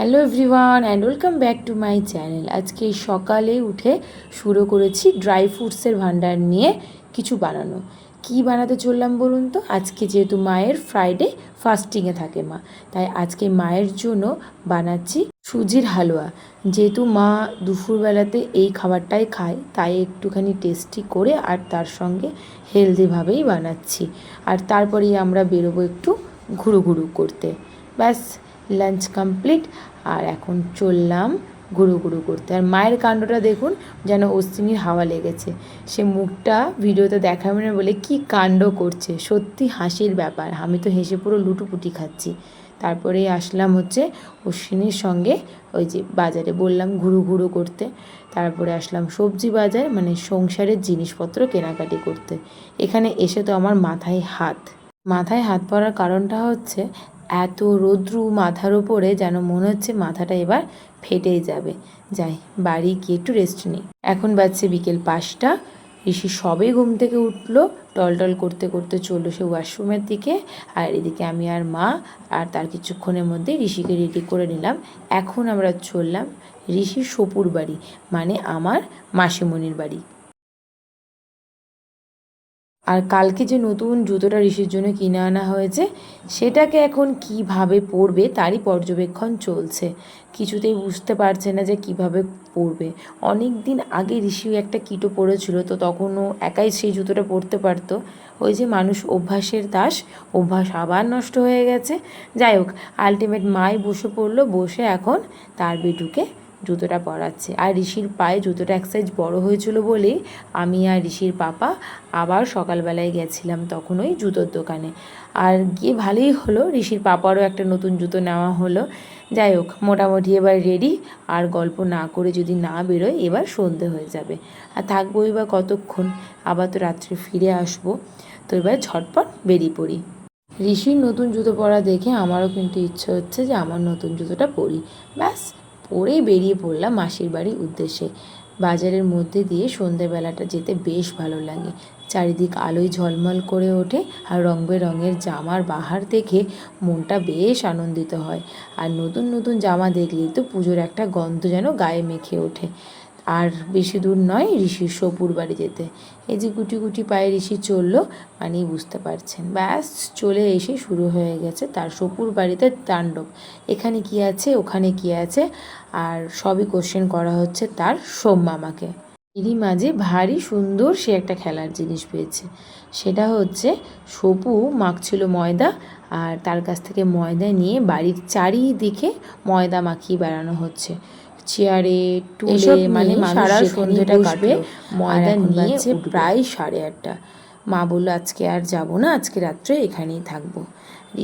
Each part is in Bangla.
Hello everyone and welcome back to my channel আজকে সকালে উঠে শুরু করেছি ড্রাই ফ্রুটসের ভান্ডার নিয়ে কিছু বানানো। কি বানাতে চললাম বলুন তো? আজকে যেহেতু মায়ের ফ্রাইডে ফাস্টিংয়ে থাকে মা। তাই আজকে মায়ের জন্য বানাচ্ছি সুজির হালুয়া। যেহেতু মা দুপুরবেলাতে এই খাবারটাই খায়, তাই একটুখানি টেস্টি করে আর তার সঙ্গে হেলদিভাবেই বানাচ্ছি। আর তারপরেই আমরা বেরোবো একটু ঘুরু ঘুরু করতে। ব্যাস লাঞ্চ কমপ্লিট আর এখন চললাম গুরু গুরু করতে। আর মায়ের কাণ্ডটা দেখুন যেন অশ্বিনীর হাওয়া লেগেছে। সে মুখটা ভিডিওতে দেখাবে না বলে কি কাণ্ড করছে, সত্যি হাসির ব্যাপার। আমি তো হেসে পুরো লুটুপুটি খাচ্ছি। তারপরে আসলাম হচ্ছে অশ্বিনীর সঙ্গে ওই যে বাজারে বললাম ঘুরু ঘুরু করতে। তারপরে আসলাম সবজি বাজার মানে সংসারের জিনিসপত্র কেনাকাটি করতে। এখানে এসে তো আমার মাথায় হাত। মাথায় হাত পড়ার কারণটা হচ্ছে এত রৌদ্রু মাথার ওপরে যেন মনে হচ্ছে মাথাটা এবার ফেটেই যাবে। যাই, বাড়ি গিয়ে একটু রেস্ট নিই। এখন বাজছে বিকেল পাঁচটা। ঋষি সবে ঘুম থেকে উঠল, টলটল করতে করতে চলল সে ওয়াশরুমের দিকে। আর এদিকে আমি আর মা আর তার কিছুক্ষণের মধ্যে ঋষিকে রেডি করে নিলাম। এখন আমরা চললাম ঋষির সপুর বাড়ি মানে আমার মাসিমণির বাড়ি। আর কালকে যে নতুন জুতোটা ঋষির জন্য কিনে আনা হয়েছে, সেটাকে এখন কীভাবে পরবে তারই পর্যবেক্ষণ চলছে। কিছুতেই বুঝতে পারছে না যে কীভাবে পরবে। অনেক দিন আগে ঋষিও একটা কিটো পরেছিল, তো তখনও একাই সেই জুতোটা পরতে পারতো। ওই যে মানুষ অভ্যাসের দাস, অভ্যাস আবার নষ্ট হয়ে গেছে। যাই হোক আলটিমেট মাই বসে পড়ল, বসে এখন তার বেটুকে জুতোটা পরাচ্ছে। আর ঋষির পায়ে জুতোটা এক সাইজ বড় হয়েছিল বলেই আমি আর ঋষির পাপা আবার সকালবেলায় গেছিলাম তখন ওই জুতোর দোকানে। আর গিয়ে ভালোই হলো, ঋষির পাপারও একটা নতুন জুতো নেওয়া হলো। যাই হোক, মোটামুটি এবার রেডি আর গল্প না করে যদি না বেরোয় এবার সন্ধে হয়ে যাবে। আর থাকবোই বা কতক্ষণ? আবার তো রাত্রে ফিরে আসব। তো এবার ঝটপট বেরিয়ে পড়ি। ঋষির নতুন জুতো পরা দেখে আমারও কিন্তু ইচ্ছে হচ্ছে যে আমার নতুন জুতোটা পরি। ব্যাস পরেই বেরিয়ে পড়লাম মাসির বাড়ির উদ্দেশ্যে। বাজারের মধ্যে দিয়ে সন্ধেবেলাটা যেতে বেশ ভালো লাগে। চারিদিক আলোয় ঝলমল করে ওঠে আর রং বেরঙের জামার বাহার দেখে মনটা বেশ আনন্দিত হয়। আর নতুন নতুন জামা দেখলেই তো পুজোর একটা গন্ধ যেন গায়ে মেখে ওঠে। আর বেশি দূর নয়, ঋষির সপুর বাড়ি যেতে। এই যে গুটি গুটি পায়ে ঋষি চলল মানেই বুঝতে পারছেন। ব্যাস, চলে এসে শুরু হয়ে গেছে তার সপুর বাড়িতে তাণ্ডব। এখানে কি আছে, ওখানে কি আছে, আর সবই কোশ্চেন করা হচ্ছে তার সোম মামাকে। এরই মাঝে ভারী সুন্দর সে একটা খেলার জিনিস পেয়েছে। সেটা হচ্ছে সপু মাখছিল ময়দা আর তার কাছ থেকে ময়দা নিয়ে বাড়ির চারিদিকে ময়দা মাখিয়ে বেড়ানো হচ্ছে। চেয়ারে টুলে মানে সারা সন্ধ্যেটা কাটবে ময়দা নিয়ে প্রায় সাড়ে আটটা। মা বলল আজকে আর যাব না আজকে রাত্রে এখানেই থাকব।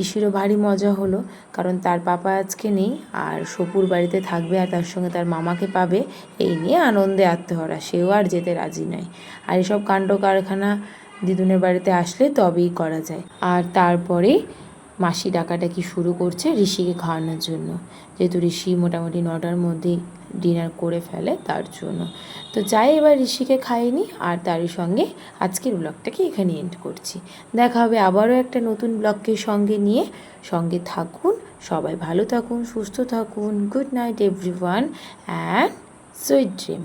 ঋষিরও ভারী মজা হলো কারণ তার পাপা আজকে নেই আর সপুর বাড়িতে থাকবে আর তার সঙ্গে তার মামাকে পাবে এই নিয়ে আনন্দে আত্মহরা। সেও আর যেতে রাজি নয়। আর এসব কাণ্ড কারখানা দিদুনের বাড়িতে আসলে তবেই করা যায়। আর তারপরে মাসি ডাকাডাকি শুরু করছে ঋষিকে খাওয়ানোর জন্য। যেহেতু ঋষি মোটামুটি নটার মধ্যেই ডিনার করে ফেলে তার জন্য। তো যাই এবার ঋষিকে খাইনি আর তারই সঙ্গে আজকের ব্লগটাকে এখানে এন্ড করছি। দেখা হবে আবারও একটা নতুন ব্লগকে সঙ্গে নিয়ে। সঙ্গে থাকুন, সবাই ভালো থাকুন, সুস্থ থাকুন good night everyone and sweet dream